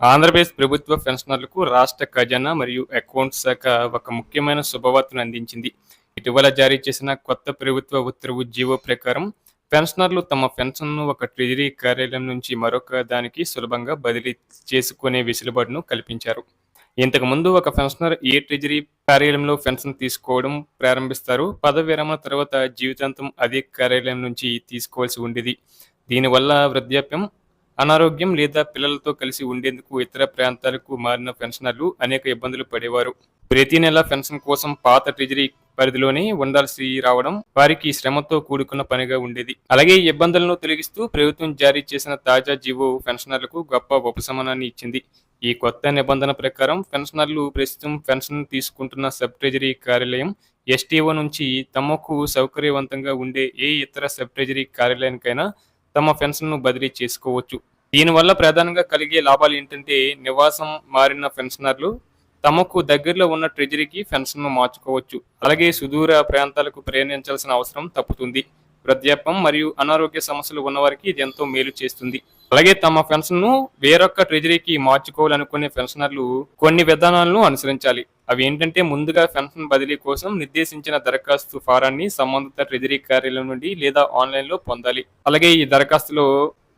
ఆంధ్రప్రదేశ్ ప్రభుత్వ పెన్షనర్లకు రాష్ట్ర ఖజానా మరియు అకౌంట్స్ శాఖ ఒక ముఖ్యమైన శుభవార్తను అందించింది. ఇటీవల జారీ చేసిన కొత్త ప్రభుత్వ ఉత్తర్వు జీవో ప్రకారం పెన్షనర్లు తమ పెన్షన్ను ఒక ట్రెజరీ కార్యాలయం నుంచి మరొక దానికి సులభంగా బదిలీ చేసుకునే వెసులుబాటును కల్పించారు. ఇంతకుముందు ఒక పెన్షనర్ ఏ ట్రెజరీ కార్యాలయంలో పెన్షన్ తీసుకోవడం ప్రారంభిస్తారు పదవి విరమణ తర్వాత జీవితాంతం అదే కార్యాలయం నుంచి తీసుకోవాల్సి ఉండేది. దీనివల్ల వృద్ధాప్యం అనారోగ్యం లేదా పిల్లలతో కలిసి ఉండేందుకు ఇతర ప్రాంతాలకు మారిన పెన్షనర్లు అనేక ఇబ్బందులు పడేవారు. ప్రతి నెల పెన్షన్ కోసం పాత ట్రెజరీ పరిధిలోనే ఉండాల్సి రావడం వారికి శ్రమతో కూడుకున్న పనిగా ఉండేది. అలాగే ఈ ఇబ్బందులను తొలగిస్తూ ప్రభుత్వం జారీ చేసిన తాజా జీవో పెన్షనర్లకు గొప్ప ఉపశమనాన్ని ఇచ్చింది. ఈ కొత్త నిబంధన ప్రకారం పెన్షనర్లు ప్రస్తుతం పెన్షన్ తీసుకుంటున్న సబ్ ట్రెజరీ కార్యాలయం ఎస్టీఓ నుంచి తమకు సౌకర్యవంతంగా ఉండే ఏ ఇతర సబ్ ట్రెజరీ కార్యాలయానికైనా తమ పెన్షన్ను బదిలీ చేసుకోవచ్చు. దీనివల్ల ప్రధానంగా కలిగే లాభాలు ఏంటంటే నివాసం మారిన పెన్షనర్లు తమకు దగ్గరలో ఉన్న ట్రెజరీకి పెన్షన్ను మార్చుకోవచ్చు. అలాగే సుదూర ప్రాంతాలకు ప్రయాణించాల్సిన అవసరం తప్పుతుంది. వృద్ధాప్యం మరియు అనారోగ్య సమస్యలు ఉన్నవారికి ఇది ఎంతో మేలు చేస్తుంది. అలాగే తమ పెన్షన్ను వేరొక ట్రెజరీకి మార్చుకోవాలనుకునే పెన్షనర్లు కొన్ని విధానాలను అనుసరించాలి. అవి ఏంటంటే ముందుగా పెన్షన్ బదిలీ కోసం నిర్దేశించిన దరఖాస్తు ఫారాన్ని సంబంధిత ట్రెజరీ కార్యాలయం నుండి లేదా ఆన్లైన్లో పొందాలి. అలాగే ఈ దరఖాస్తులో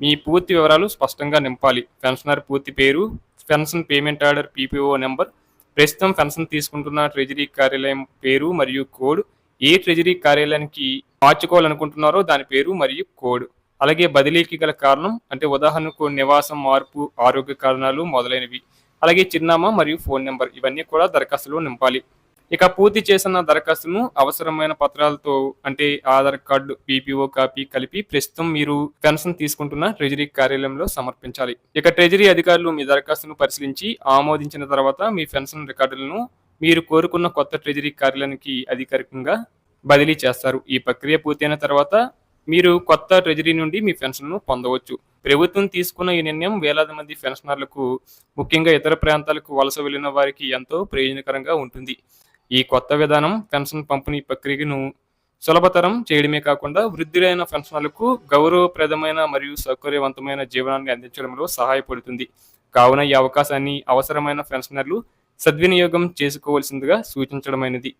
మీ పూర్తి వివరాలు స్పష్టంగా నింపాలి. పెన్షనర్ పూర్తి పేరు pension payment order PPO number ప్రస్తుతం పెన్షన్ తీసుకుంటున్న ట్రెజరీ కార్యాలయం పేరు మరియు కోడ్ ఏ ట్రెజరీ కార్యాలయానికి మార్చుకోవాలనుకుంటున్నారో దాని పేరు మరియు కోడ్. అలాగే బదిలీకి గల కారణం అంటే ఉదాహరణకు నివాసం మార్పు ఆరోగ్య కారణాలు మొదలైనవి. అలాగే చిరునామా మరియు ఫోన్ నెంబర్ ఇవన్నీ కూడా దరఖాస్తులో నింపాలి. ఇక పూర్తి చేసిన దరఖాస్తును అవసరమైన పత్రాలతో అంటే ఆధార్ కార్డు పీపీఓ కాపీ కలిపి ప్రస్తుతం మీరు పెన్షన్ తీసుకుంటున్న ట్రెజరీ కార్యాలయంలో సమర్పించాలి. ఇక ట్రెజరీ అధికారులు మీ దరఖాస్తును పరిశీలించి ఆమోదించిన తర్వాత మీ పెన్షన్ రికార్డులను మీరు కోరుకున్న కొత్త ట్రెజరీ కార్యాలయానికి అధికారికంగా బదిలీ చేస్తారు. ఈ ప్రక్రియ పూర్తయిన తర్వాత మీరు కొత్త ట్రెజరీ నుండి మీ పెన్షన్ను పొందవచ్చు. ప్రభుత్వం తీసుకున్న ఈ నిర్ణయం వేలాది మంది పెన్షనర్లకు ముఖ్యంగా ఇతర ప్రాంతాలకు వలస వెళ్ళిన వారికి ఎంతో ప్రయోజనకరంగా ఉంటుంది. ఈ కొత్త విధానం పెన్షన్ పంపిణీ ప్రక్రియను సులభతరం చేయడమే కాకుండా వృద్ధులైన పెన్షనర్లకు గౌరవప్రదమైన మరియు సౌకర్యవంతమైన జీవనాన్ని అందించడంలో సహాయపడుతుంది. కావున ఈ అవకాశాన్ని అవసరమైన పెన్షనర్లు సద్వినియోగం చేసుకోవాల్సిందిగా సూచించడమైనది.